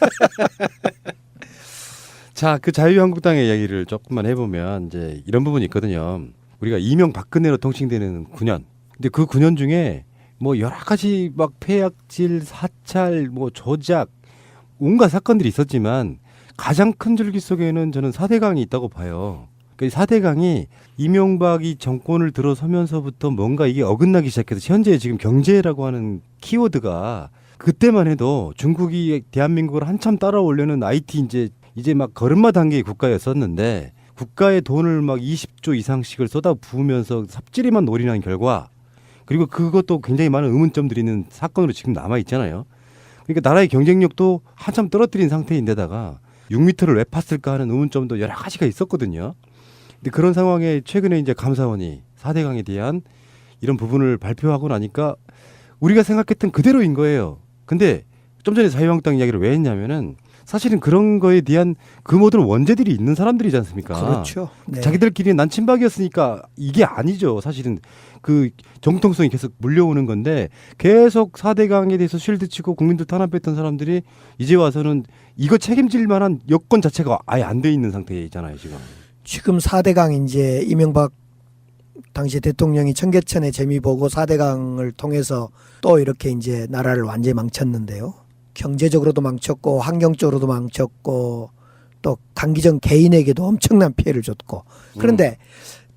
자, 그 자유한국당의 이야기를 조금만 해보면 이제 이런 부분이 있거든요. 우리가 이명 박근혜로 통칭되는 9년. 근데 그 9년 중에 뭐 여러 가지 막 폐약질, 사찰, 뭐 조작, 온갖 사건들이 있었지만 가장 큰 줄기 속에는 저는 사대강이 있다고 봐요. 그 사대강이 이명박이 정권을 들어서면서부터 뭔가 이게 어긋나기 시작해서 현재 지금 경제라고 하는 키워드가 그때만 해도 중국이 대한민국을 한참 따라오려는 IT 이제 이제 막 걸음마 단계의 국가였었는데 국가의 돈을 막 20조 이상씩을 쏟아 부으면서 삽질이만 노리는 결과 그리고 그것도 굉장히 많은 의문점들이 있는 사건으로 지금 남아 있잖아요. 그러니까 나라의 경쟁력도 한참 떨어뜨린 상태인데다가 6미터를 왜 팠을까 하는 의문점도 여러 가지가 있었거든요. 근데 그런 상황에 최근에 이제 감사원이 4대강에 대한 이런 부분을 발표하고 나니까 우리가 생각했던 그대로인 거예요. 근데 좀 전에 자유한국당 이야기를 왜 했냐면은 사실은 그런 거에 대한 그 모든 원죄들이 있는 사람들이지 않습니까? 그렇죠. 네. 자기들끼리 난 친박이었으니까 이게 아니죠. 사실은 그 정통성이 계속 물려오는 건데 계속 4대강에 대해서 쉴드 치고 국민들 탄압했던 사람들이 이제 와서는 이거 책임질 만한 여건 자체가 아예 안 돼 있는 상태잖아요, 지금. 지금 4대강 이제 이명박 당시 대통령이 청계천의 재미 보고 4대강을 통해서 또 이렇게 이제 나라를 완전히 망쳤는데요. 경제적으로도 망쳤고 환경적으로도 망쳤고 또 강기정 개인에게도 엄청난 피해를 줬고 그런데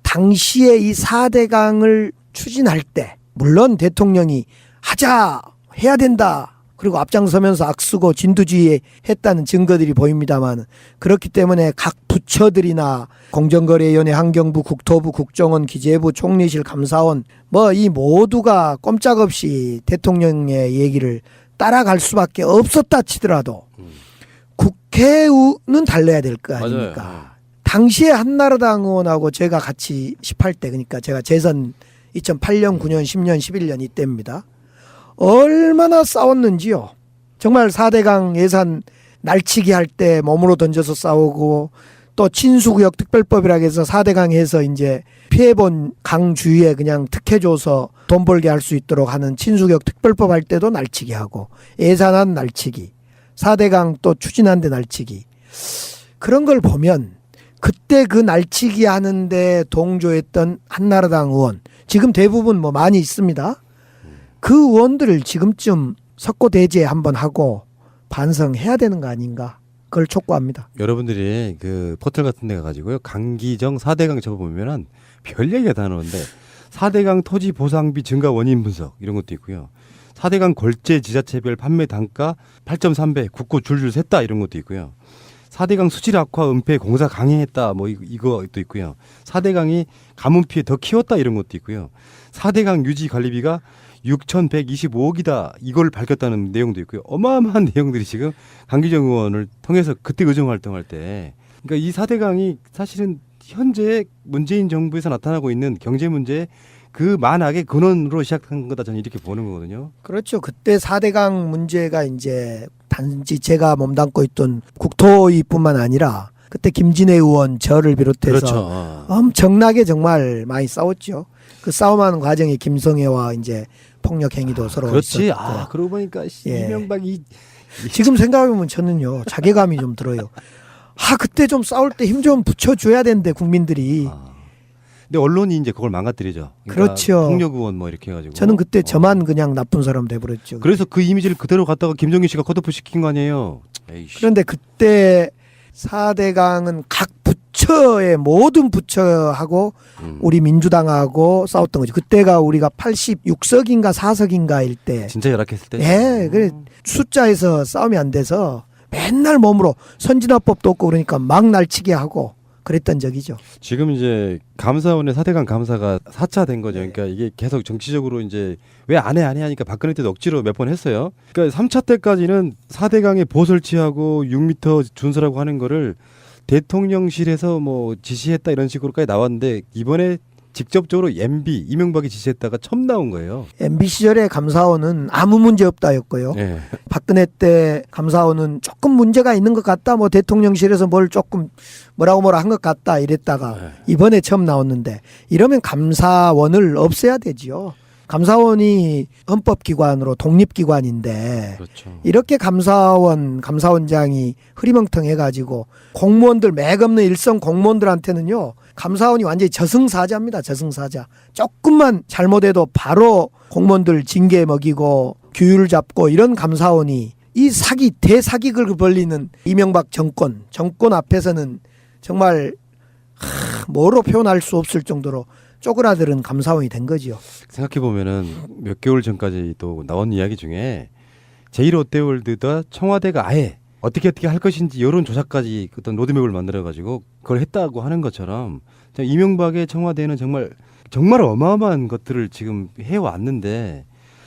당시에 이 4대강을 추진할 때 물론 대통령이 하자 해야 된다 그리고 앞장서면서 악수고 진두지휘 했다는 증거들이 보입니다만 그렇기 때문에 각 부처들이나 공정거래위원회 환경부 국토부 국정원 기재부 총리실 감사원 뭐 이 모두가 꼼짝없이 대통령의 얘기를 따라갈 수밖에 없었다 치더라도 국회는 달래야 될 거 아닙니까? 맞아요. 당시에 한나라당 의원하고 제가 같이 18대 그러니까 제가 재선 2008년, 9년, 10년, 11년 이때입니다. 얼마나 싸웠는지요. 정말 4대강 예산 날치기 할 때 몸으로 던져서 싸우고 또 친수구역 특별법이라 해서 4대강 에서 이제 피해본 강 주위에 그냥 특혜 줘서 돈 벌게 할 수 있도록 하는 친수구역 특별법 할 때도 날치기 하고 예산안 날치기 4대강 또 추진한 데 날치기 그런 걸 보면 그때 그 날치기 하는데 동조했던 한나라당 의원 지금 대부분 뭐 많이 있습니다. 그 의원들을 지금쯤 석고대죄 한번 하고 반성해야 되는 거 아닌가 그걸 촉구합니다. 여러분들이 그 포털 같은 데 가가지고요. 강기정 4대강 적어보면은 별 얘기가 다 나오는데 4대강 토지 보상비 증가 원인 분석 이런 것도 있고요. 4대강 골재 지자체별 판매 단가 8.3배 국고 줄줄 샜다 이런 것도 있고요. 4대강 수질 악화 은폐 공사 강행했다 뭐 이- 이것도 있고요. 4대강이 가뭄 피해 더 키웠다 이런 것도 있고요. 4대강 유지 관리비가 6,125억이다 이걸 밝혔다는 내용도 있고요. 어마어마한 내용들이 지금 강기정 의원을 통해서 그때 의정 활동할 때 그러니까 이 4대강이 사실은 현재 문재인 정부에서 나타나고 있는 경제 문제 그 만악의 근원으로 시작한 거다 저는 이렇게 보는 거거든요. 그렇죠. 그때 4대강 문제가 이제 단지 제가 몸담고 있던 국토위뿐만 아니라 그때 김진애 의원 저를 비롯해서 그렇죠. 엄청나게 정말 많이 싸웠죠. 그 싸움하는 과정에 김성애와 이제 폭력 행위도 서로 그렇지. 있었고. 아 그러고 보니까 씨, 예. 이명박이 지금 생각해보면 저는요 자괴감이 좀 들어요. 아 그때 좀 싸울 때 힘 좀 붙여줘야 되는데 국민들이 아. 근데 언론이 이제 그걸 망가뜨리죠. 그렇죠. 폭력 의원 뭐 이렇게 해가지고. 저는 그때 어. 저만 그냥 나쁜 사람 돼버렸죠. 그래서 그 이미지를 그대로 갖다가 김정일 씨가 컷오프 시킨 거 아니에요. 에이씨. 그런데 그때 4대강은 각 부처의 모든 부처하고 음. 우리 민주당하고 싸웠던 거죠. 그때가 우리가 86석인가 4석인가일 때 진짜 열악했을 때. 예, 그래 숫자에서 싸움이 안 돼서 맨날 몸으로 선진화법도 없고 그러니까 막 날치게 하고 그랬던 적이죠. 지금 이제 감사원의 사대강 감사가 4차 된 거죠. 그러니까 이게 계속 정치적으로 이제 왜 안 해 안 해 하니까 박근혜 때도 억지로 몇 번 했어요. 그러니까 3차 때까지는 4대강에 보설치하고 6m 준설하고 하는 거를 대통령실에서 뭐 지시했다 이런 식으로까지 나왔는데 이번에 직접적으로 MB 이명박이 지시했다가 처음 나온 거예요. MB 시절에 감사원은 아무 문제 없다였고요. 예. 박근혜 때 감사원은 조금 문제가 있는 것 같다. 뭐 대통령실에서 뭘 조금 뭐라고 뭐라 한 것 같다 이랬다가 네. 이번에 처음 나왔는데 이러면 감사원을 없애야 되지요. 감사원이 헌법기관으로 독립기관인데 그렇죠. 이렇게 감사원 감사원장이 흐리멍텅해가지고 공무원들 맥없는 일선 공무원들한테는요 감사원이 완전히 저승사자입니다 저승사자 조금만 잘못해도 바로 공무원들 징계 먹이고 규율 잡고 이런 감사원이 이 사기 대사기극을 벌리는 이명박 정권 정권 앞에서는 정말 하, 뭐로 표현할 수 없을 정도로 쪼그라드는 감사원이 된 거지요. 생각해 보면은 몇 개월 전까지도 나온 이야기 중에 제1롯데월드가 청와대가 아예 어떻게 어떻게 할 것인지 여론 조사까지 어떤 로드맵을 만들어 가지고 그걸 했다고 하는 것처럼 참 이명박의 청와대는 정말 정말 어마어마한 것들을 지금 해 왔는데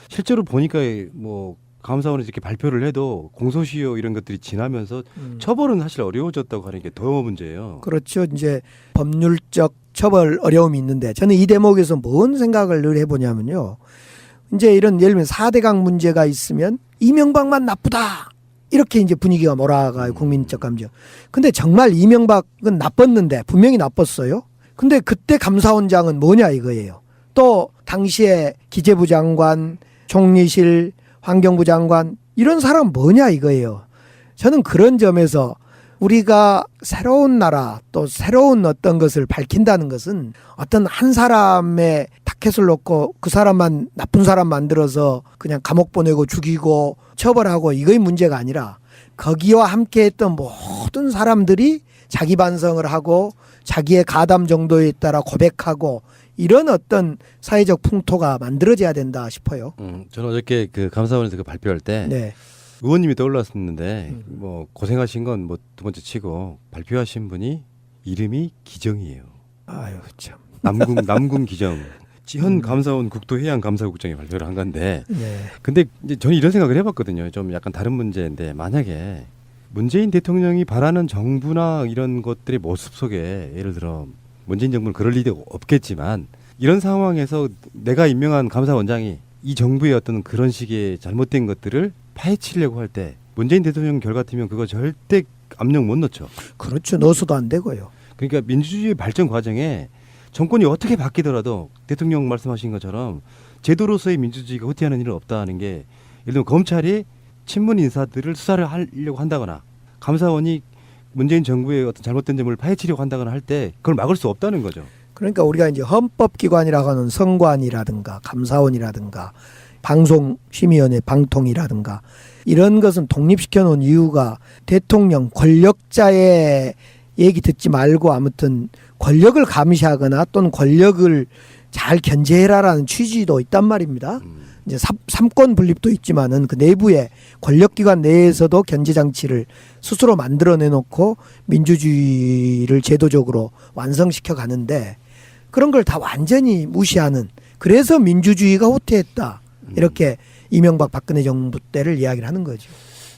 실제로 보니까 뭐 감사원에서 이렇게 발표를 해도 공소시효 이런 것들이 지나면서 음. 처벌은 사실 어려워졌다고 하는 게 더 문제예요. 그렇죠. 이제 법률적 처벌 어려움이 있는데 저는 이 대목에서 뭔 생각을 늘 해보냐면요. 이제 이런 예를 들면 4대강 문제가 있으면 이명박만 나쁘다. 이렇게 이제 분위기가 몰아가요. 국민적 감정. 근데 정말 이명박은 나빴는데 분명히 나빴어요. 근데 그때 감사원장은 뭐냐 이거예요. 또 당시에 기재부 장관, 총리실, 환경부 장관 이런 사람 뭐냐 이거예요. 저는 그런 점에서 우리가 새로운 나라 또 새로운 어떤 것을 밝힌다는 것은 어떤 한 사람의 타켓을 놓고 그 사람만 나쁜 사람 만들어서 그냥 감옥 보내고 죽이고 처벌하고 이거의 문제가 아니라 거기와 함께 했던 모든 사람들이 자기 반성을 하고 자기의 가담 정도에 따라 고백하고 이런 어떤 사회적 풍토가 만들어져야 된다 싶어요. 음, 저는 어저께 그 감사원에서 그 발표할 때 네. 의원님이 떠올랐었는데 음. 뭐 고생하신 건 뭐 두 번째 치고 발표하신 분이 이름이 기정이에요. 아유 참. 남궁 남궁 기정. 음. 현 감사원 국토해양감사국장이 발표를 한 건데 네. 근데 이제 저는 이런 생각을 해봤거든요. 좀 약간 다른 문제인데 만약에 문재인 대통령이 바라는 정부나 이런 것들의 모습 속에 예를 들어 문재인 정부는 그럴 일이 없겠지만 이런 상황에서 내가 임명한 감사원장이 이 정부의 어떤 그런 식의 잘못된 것들을 파헤치려고 할 때 문재인 대통령 결 같으면 그거 절대 압력 못 넣죠. 그렇죠. 넣어서도 안 되고요. 그러니까 민주주의 발전 과정에 정권이 어떻게 바뀌더라도 대통령 말씀하신 것처럼 제도로서의 민주주의가 후퇴하는 일은 없다는 게 예를 들면 검찰이 친문 인사들을 수사를 하려고 한다거나 감사원이 문재인 정부의 어떤 잘못된 점을 파헤치려고 한다거나 할 때 그걸 막을 수 없다는 거죠. 그러니까 우리가 이제 헌법기관이라고 하는 선관이라든가 감사원이라든가 방송심의위원회 방통이라든가 이런 것은 독립시켜 놓은 이유가 대통령 권력자의 얘기 듣지 말고 아무튼 권력을 감시하거나 또는 권력을 잘 견제해라라는 취지도 있단 말입니다. 음. 이제 삼, 삼권 분립도 있지만은 그 내부에 권력기관 내에서도 견제 장치를 스스로 만들어내 놓고 민주주의를 제도적으로 완성시켜 가는데 그런 걸 다 완전히 무시하는 그래서 민주주의가 후퇴했다 이렇게 이명박 박근혜 정부 때를 이야기를 하는 거죠.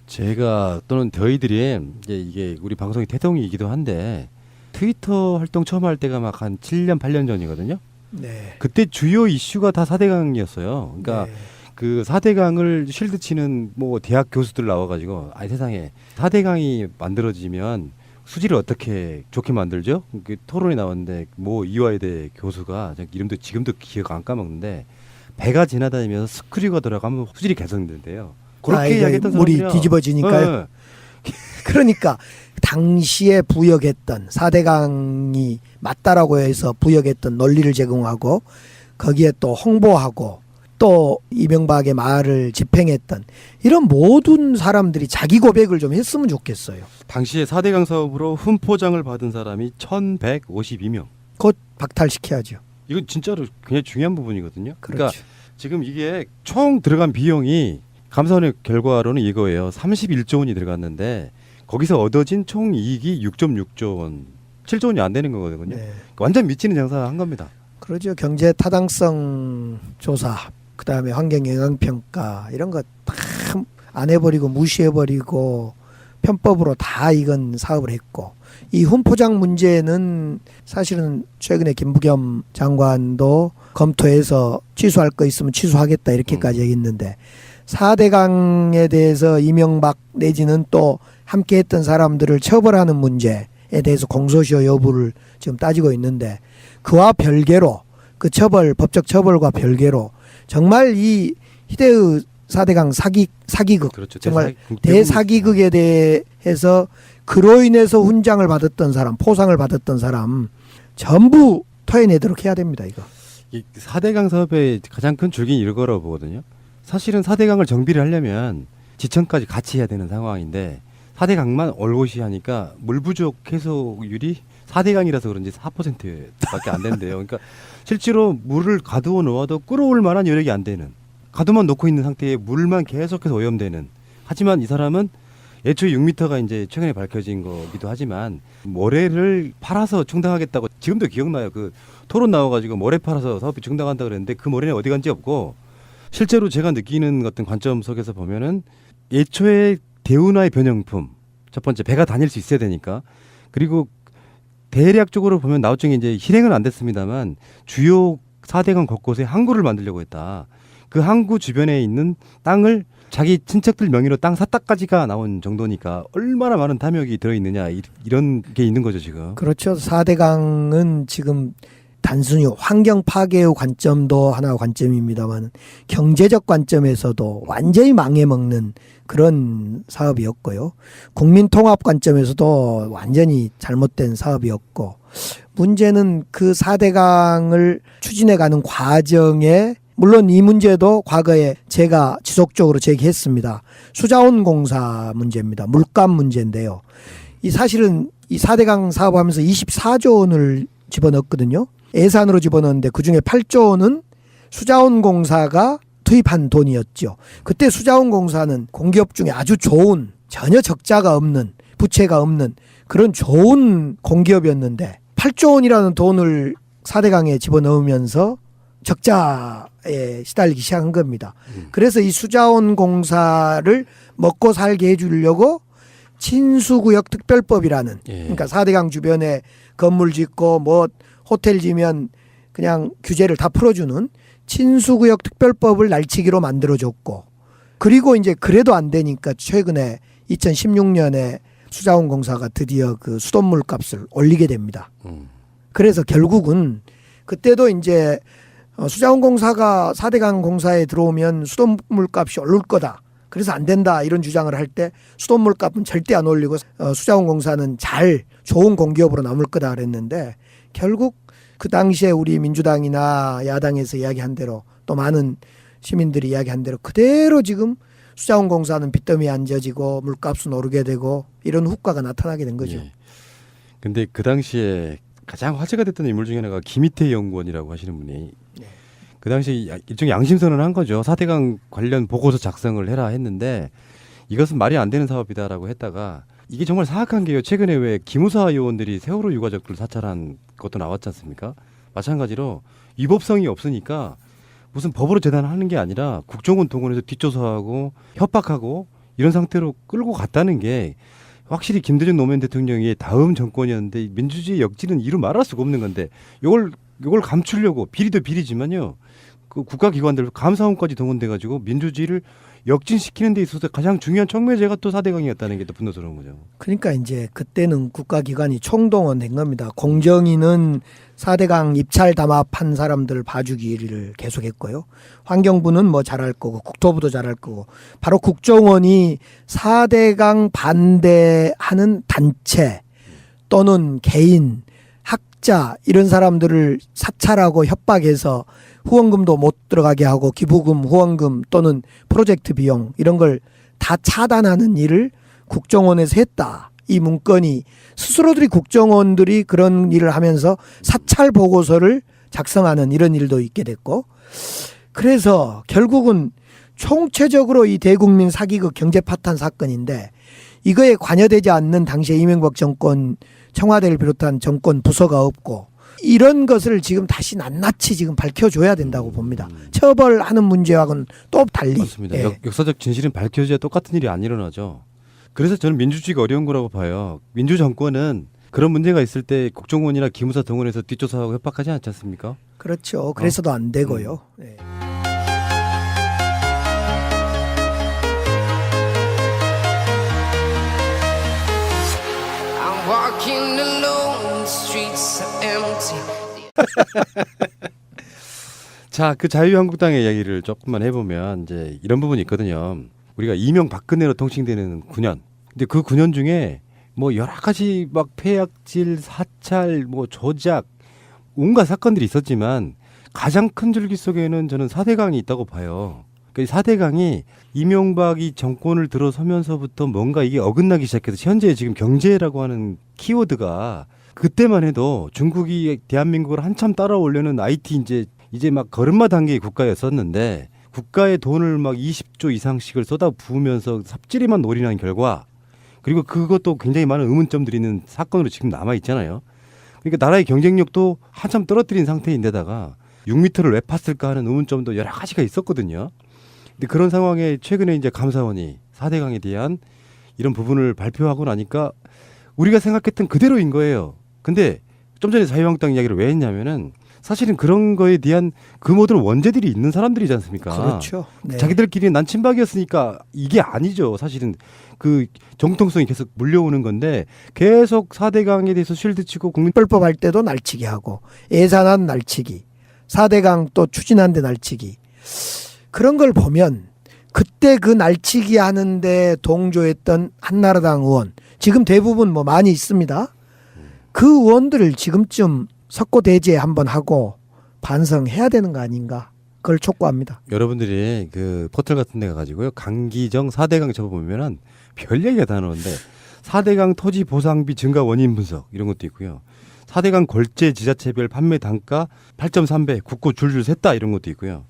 제가 또는 저희들이 이제 이게 우리 방송이 태동이기도 한데 트위터 활동 처음 할 때가 막 한 7년 8년 전이거든요. 네. 그때 주요 이슈가 다 4대강이었어요. 그러니까 네. 그 4대강을 쉴드 치는 뭐 대학 교수들 나와 가지고 아이 세상에 4대강이 만들어지면 수지를 어떻게 좋게 만들죠? 그 토론이 나왔는데 뭐 이화여대 교수가 저 이름도 지금도 기억 안 까먹는데 배가 지나다니면서 스크류가 들어가면 수질이 개선된대요. 그렇게 아, 이야기했던 물이. 뒤집어지니까요. 어, 그러니까 당시에 부역했던 사대강이 맞다라고 해서 부역했던 논리를 제공하고 거기에 또 홍보하고 또 이명박의 말을 집행했던 이런 모든 사람들이 자기 고백을 좀 했으면 좋겠어요. 당시에 4대강 사업으로 훈포장을 받은 사람이 1,152명. 곧 박탈시켜야죠. 이건 진짜로 굉장히 중요한 부분이거든요. 그러니까 그렇죠. 지금 이게 총 들어간 비용이 감사원의 결과로는 이거예요. 31조 원이 들어갔는데 거기서 얻어진 총 이익이 6.6조 원, 7조 원이 안 되는 거거든요. 네. 완전 미치는 장사 한 겁니다. 그러죠. 경제 타당성 조사, 그다음에 환경 영향 평가 이런 거 다 안 해버리고 무시해버리고 편법으로 다 이건 사업을 했고 이 훈포장 문제는 사실은 최근에 김부겸 장관도 검토해서 취소할 거 있으면 취소하겠다 이렇게까지 얘기했는데 4대강에 대해서 이명박 내지는 또 함께 했던 사람들을 처벌하는 문제에 대해서 공소시효 여부를 지금 따지고 있는데 그와 별개로 그 처벌 법적 처벌과 별개로 정말 이 희대의 4대강 사기 사기극 그렇죠. 정말 대사- 대사기극 에 대해서 그로 인해서 훈장을 받았던 사람, 포상을 받았던 사람 전부 토해내도록 해야 됩니다. 이거. 이 4대강 사업의 가장 큰 줄기는 이거라고 보거든요. 사실은 4대강을 정비를 하려면 지천까지 같이 해야 되는 상황인데 4대강만 얼고시 하니까 물 부족 해소율이 4대강이라서 그런지 4%밖에 안 된대요. 그러니까 실제로 물을 가두어 놓아도 끌어올 만한 여력이 안 되는 가두만 놓고 있는 상태에 물만 계속해서 오염되는 하지만 이 사람은 애초에 6m가 이제 최근에 밝혀진 거기도 하지만 모래를 팔아서 충당하겠다고 지금도 기억나요. 그 토론 나와가지고 모래 팔아서 사업이 중단한다 그랬는데 그 모래는 어디 간지 없고 실제로 제가 느끼는 어떤 관점 속에서 보면은 애초에 대운하의 변형품 첫 번째 배가 다닐 수 있어야 되니까 그리고 대략적으로 보면 나우증이 이제 실행은 안 됐습니다만 주요 4대강 곳곳에 항구를 만들려고 했다. 그 항구 주변에 있는 땅을 자기 친척들 명의로 땅 샀다까지가 나온 정도니까 얼마나 많은 탐욕이 들어 있느냐 이- 이런 게 있는 거죠 지금. 그렇죠. 4대강은 지금 단순히 환경 파괴의 관점도 하나 관점입니다만 경제적 관점에서도 완전히 망해먹는 그런 사업이었고요. 국민 통합 관점에서도 완전히 잘못된 사업이었고 문제는 그 4대강을 추진해가는 과정에 물론 이 문제도 과거에 제가 지속적으로 제기했습니다. 수자원 공사 문제입니다. 물감 문제인데요. 이 사실은 이 4대강 사업하면서 24조 원을 집어넣었거든요. 예산으로 집어넣었는데 그중에 8조 원은 수자원 공사가 투입한 돈이었죠. 그때 수자원 공사는 공기업 중에 아주 좋은 전혀 적자가 없는 부채가 없는 그런 좋은 공기업이었는데 8조 원이라는 돈을 4대강에 집어넣으면서 적자에 시달리기 시작한 겁니다. 그래서 이 수자원 공사를 먹고 살게 해주려고 친수구역 특별법이라는 예. 그러니까 4대강 주변에 건물 짓고 뭐 호텔 지면 그냥 규제를 다 풀어주는 친수구역 특별법을 날치기로 만들어줬고 그리고 이제 그래도 안 되니까 최근에 2016년에 수자원공사가 드디어 그 수돗물 값을 올리게 됩니다. 음. 그래서 결국은 그때도 이제 어, 수자원공사가 4대강 공사에 들어오면 수돗물 값이 오를 거다. 그래서 안 된다 이런 주장을 할 때 수돗물 값은 절대 안 올리고 어, 수자원공사는 잘 좋은 공기업으로 남을 거다 그랬는데 결국 그 당시에 우리 민주당이나 야당에서 이야기한 대로 또 많은 시민들이 이야기한 대로 그대로 지금 수자원공사는 빚더미에 앉아지고 물값은 오르게 되고 이런 후과가 나타나게 된 거죠. 예. 근데 그 당시에 가장 화제가 됐던 인물 중에 하나가 김희태 연구원이라고 하시는 분이 네. 그 당시 야- 일종의 양심선언을 한 거죠. 사대강 관련 보고서 작성을 해라 했는데 이것은 말이 안 되는 사업이다라고 했다가 이게 정말 사악한 게요. 최근에 왜 기무사 요원들이 세월호 유가족들 사찰한 것도 나왔지 않습니까? 마찬가지로 위법성이 없으니까 무슨 법으로 재단하는 게 아니라 국정원 동원해서 뒷조사하고 협박하고 이런 상태로 끌고 갔다는 게 확실히 김대중 노무현 대통령이 다음 정권이었는데 민주주의 역지는 이루 말할 수가 없는 건데 요걸 요걸 감추려고 비리도 비리지만요. 그 국가기관들 감사원까지 동원돼 가지고 민주주의를 역진시키는 데 있어서 가장 중요한 촉매제가 또 사대강이었다는 게 또 분노스러운 거죠. 그러니까 이제 그때는 국가기관이 총동원된 겁니다. 공정위는 4대강 입찰 담합한 사람들 봐주기를 계속했고요. 환경부는 뭐 잘할 거고 국토부도 잘할 거고 바로 국정원이 4대강 반대하는 단체 또는 개인 학자 이런 사람들을 사찰하고 협박해서 후원금도 못 들어가게 하고 기부금, 후원금 또는 프로젝트 비용 이런 걸 다 차단하는 일을 국정원에서 했다. 이 문건이 스스로들이 국정원들이 그런 일을 하면서 사찰 보고서를 작성하는 이런 일도 있게 됐고 그래서 결국은 총체적으로 이 대국민 사기극 경제 파탄 사건인데 이거에 관여되지 않는 당시에 이명박 정권 청와대를 비롯한 정권 부서가 없고 이런 것을 지금 다시 낱낱이 지금 밝혀줘야 된다고 봅니다. 처벌하는 문제와는 또 달리. 맞습니다. 예. 역, 역사적 진실은 밝혀져야 똑같은 일이 안 일어나죠. 그래서 저는 민주주의가 어려운 거라고 봐요. 민주 정권은 그런 문제가 있을 때 국정원이나 기무사 동원해서 뒷조사하고 협박하지 않지 않습니까? 그렇죠. 그래서도 안 되고요. 예. 자, 그 자유한국당의 이야기를 조금만 해보면 이제 이런 부분이 있거든요. 우리가 이명 박근혜로 통칭되는 9년. 근데 그 9년 중에 뭐 여러 가지 막 폐약질, 사찰, 뭐 조작, 온갖 사건들이 있었지만 가장 큰 줄기 속에는 저는 사대강이 있다고 봐요. 그 사대강이 이명박이 정권을 들어서면서부터 뭔가 이게 어긋나기 시작해서 현재 지금 경제라고 하는 키워드가 그때만 해도 중국이 대한민국을 한참 따라오려는 IT 이제 이제 막 걸음마 단계의 국가였었는데 국가의 돈을 막 20조 이상씩을 쏟아 부으면서 삽질에만 올인한 결과 그리고 그것도 굉장히 많은 의문점들이 있는 사건으로 지금 남아 있잖아요. 그러니까 나라의 경쟁력도 한참 떨어뜨린 상태인데다가 6미터를 왜 팠을까 하는 의문점도 여러 가지가 있었거든요. 근데 그런 상황에 최근에 이제 감사원이 4대강에 대한 이런 부분을 발표하고 나니까 우리가 생각했던 그대로인 거예요. 근데 좀 전에 자유한국당 이야기를 왜 했냐면은 사실은 그런 거에 대한 그 모든 원죄들이 있는 사람들이지 않습니까? 그렇죠. 네. 자기들끼리 난 친박이었으니까 이게 아니죠. 사실은 그 정통성이 계속 물려오는 건데 계속 4대강에 대해서 쉴드 치고 국민 특별법 할 때도 날치기 하고 예산안 날치기, 4대강 또 추진한데 날치기. 그런 걸 보면 그때 그 날치기 하는데 동조했던 한나라당 의원 지금 대부분 뭐 많이 있습니다. 그 의원들을 지금쯤 석고대죄 한번 하고 반성해야 되는 거 아닌가? 그걸 촉구합니다. 여러분들이 그 포털 같은 데 가가지고요. 강기정 4대강 접어보면은 별 얘기가 다 나오는데 4대강 토지 보상비 증가 원인 분석 이런 것도 있고요. 4대강 골재 지자체별 판매 단가 8.3배 국고 줄줄 샜다 이런 것도 있고요.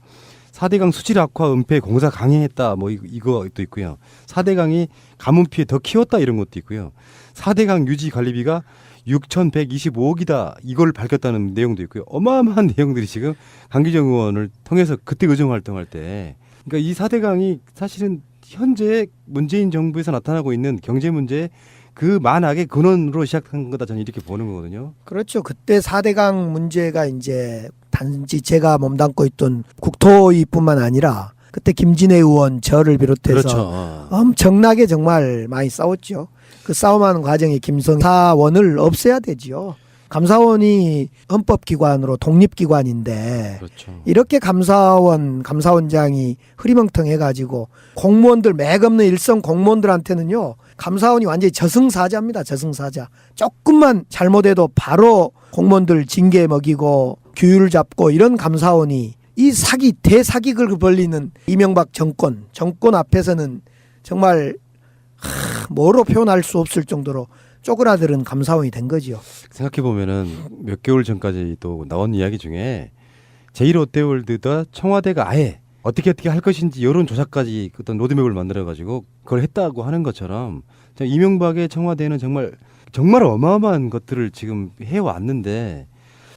4대강 수질 악화 은폐 공사 강행했다 뭐 이- 이거도 있고요. 4대강이 가뭄 피해 더 키웠다 이런 것도 있고요. 4대강 유지 관리비가 6,125억이다 이걸 밝혔다는 내용도 있고요. 어마어마한 내용들이 지금 강기정 의원을 통해서 그때 의정 활동할 때 그러니까 이 4대강이 사실은 현재 문재인 정부에서 나타나고 있는 경제 문제 그 만악의 근원으로 시작한 거다 저는 이렇게 보는 거거든요. 그렇죠. 그때 4대강 문제가 이제 단지 제가 몸담고 있던 국토위뿐만 아니라 그때 김진애 의원 저를 비롯해서 그렇죠. 엄청나게 정말 많이 싸웠죠. 그 싸움하는 과정에 김성 사원을 없애야 되지요. 감사원이 헌법기관으로 독립기관인데 그렇죠. 이렇게 감사원 감사원장이 흐리멍텅해가지고 공무원들 맥없는 일선 공무원들한테는요 감사원이 완전히 저승사자입니다 저승사자 조금만 잘못해도 바로 공무원들 징계 먹이고 규율 잡고 이런 감사원이 이 사기 대사기극을 벌리는 이명박 정권 정권 앞에서는 정말 하, 뭐로 표현할 수 없을 정도로 쪼그라드는 감사원이 된 거지요. 생각해 보면은 몇 개월 전까지 또 나온 이야기 중에 제1 롯데월드가 청와대가 아예 어떻게 어떻게 할 것인지 여론 조사까지 어떤 로드맵을 만들어 가지고 그걸 했다고 하는 것처럼 자, 이명박의 청와대는 정말 정말 어마어마한 것들을 지금 해 왔는데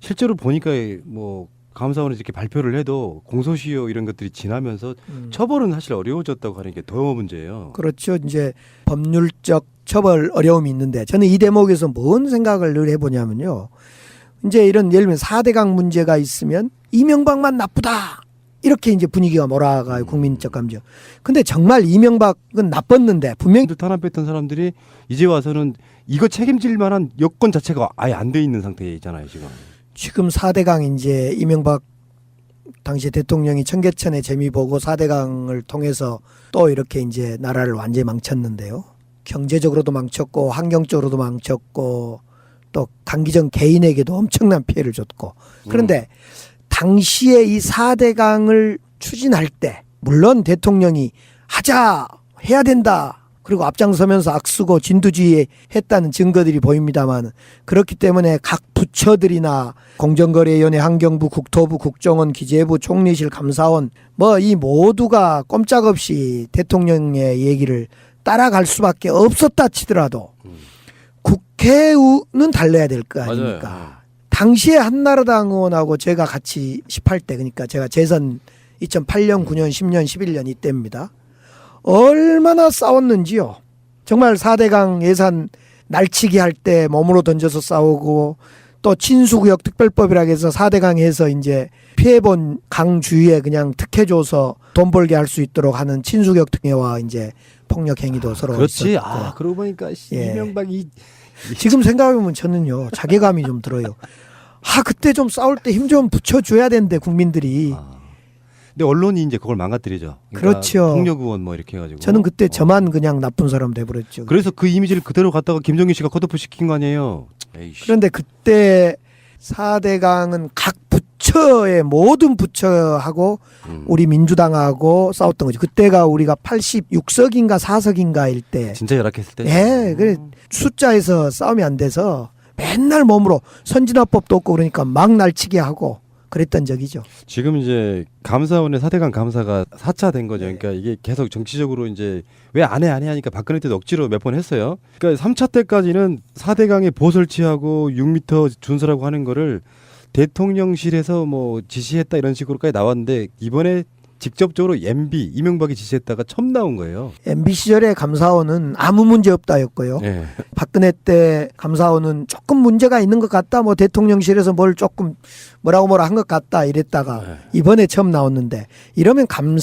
실제로 보니까 뭐 감사원에서 이렇게 발표를 해도 공소시효 이런 것들이 지나면서 음. 처벌은 사실 어려워졌다고 하는 게 더 문제예요. 그렇죠. 이제 법률적 처벌 어려움이 있는데 저는 이 대목에서 뭔 생각을 늘 해보냐면요. 이제 이런 예를 들면 4대강 문제가 있으면 이명박만 나쁘다. 이렇게 이제 분위기가 몰아가요. 국민적 감정. 근데 정말 이명박은 나빴는데 분명히 들 탄압했던 사람들이 이제 와서는 이거 책임질 만한 여건 자체가 아예 안 돼 있는 상태잖아요 지금. 지금 4대강 이제 이명박 당시 대통령이 청계천의 재미 보고 4대강을 통해서 또 이렇게 이제 나라를 완전히 망쳤는데요. 경제적으로도 망쳤고 환경적으로도 망쳤고 또 강기정 개인에게도 엄청난 피해를 줬고 그런데 당시에 이 4대강을 추진할 때 물론 대통령이 하자 해야 된다 그리고 앞장서면서 악수고 진두지휘 했다는 증거들이 보입니다만 그렇기 때문에 각 부처들이나 공정거래위원회 환경부 국토부 국정원 기재부 총리실 감사원 뭐 이 모두가 꼼짝없이 대통령의 얘기를 따라갈 수밖에 없었다 치더라도 국회는 달래야 될 거 아닙니까? 당시에 한나라당 의원하고 제가 같이 18대 그러니까 제가 재선 2008년, 9년, 10년, 11년 이때입니다. 얼마나 싸웠는지요. 정말 4대강 예산 날치기 할 때 몸으로 던져서 싸우고 또 친수구역 특별법이라 해서 4대강 에서 이제 피해본 강 주위에 그냥 특혜 줘서 돈 벌게 할 수 있도록 하는 친수구역 특혜와 이제 폭력 행위도 서로 그렇지. 있었고. 아 그러고 보니까 씨, 예. 이명박이 지금 생각해보면 저는요 자괴감이 좀 들어요. 아 그때 좀 싸울 때 힘 좀 붙여줘야 되는데 국민들이 아, 근데 언론이 이제 그걸 망가뜨리죠. 그렇죠. 폭력 의원 뭐 이렇게 해가지고. 저는 그때 어. 저만 그냥 나쁜 사람 돼버렸죠. 그래서 그 이미지를 그대로 갖다가 김정일 씨가 컷오프 시킨 거 아니에요. 에이씨. 그런데 그때 4대강은 각 부처의 모든 부처하고 음. 우리 민주당하고 싸웠던 거죠. 그때가 우리가 86석인가 4석인가일 때 진짜 열악했을 때. 예, 그래 숫자에서 싸움이 안 돼서 맨날 몸으로 선진화법도 없고 그러니까 막 날치기 하고 그랬던 적이죠. 지금 이제 감사원의 사대강 감사가 4차 된 거죠. 네. 그러니까 이게 계속 정치적으로 이제 왜 안 해 안 해 하니까 박근혜 때도 억지로 몇 번 했어요. 그러니까 3차 때까지는 4대강에 보설치하고 6m 준설하고 하는 거를 대통령실에서 뭐 지시했다 이런 식으로까지 나왔는데 이번에 직접적으로 MB 이명박이 지시했다가 처음 나온 거예요. MB 시절에 감사원은 아무 문제 없다였고요. 예. 박근혜 때 감사원은 조금 문제가 있는 것 같다. 뭐 대통령실에서 뭘 조금 뭐라고 뭐라 한 것 같다 이랬다가 네. 이번에 처음 나왔는데 이러면 감사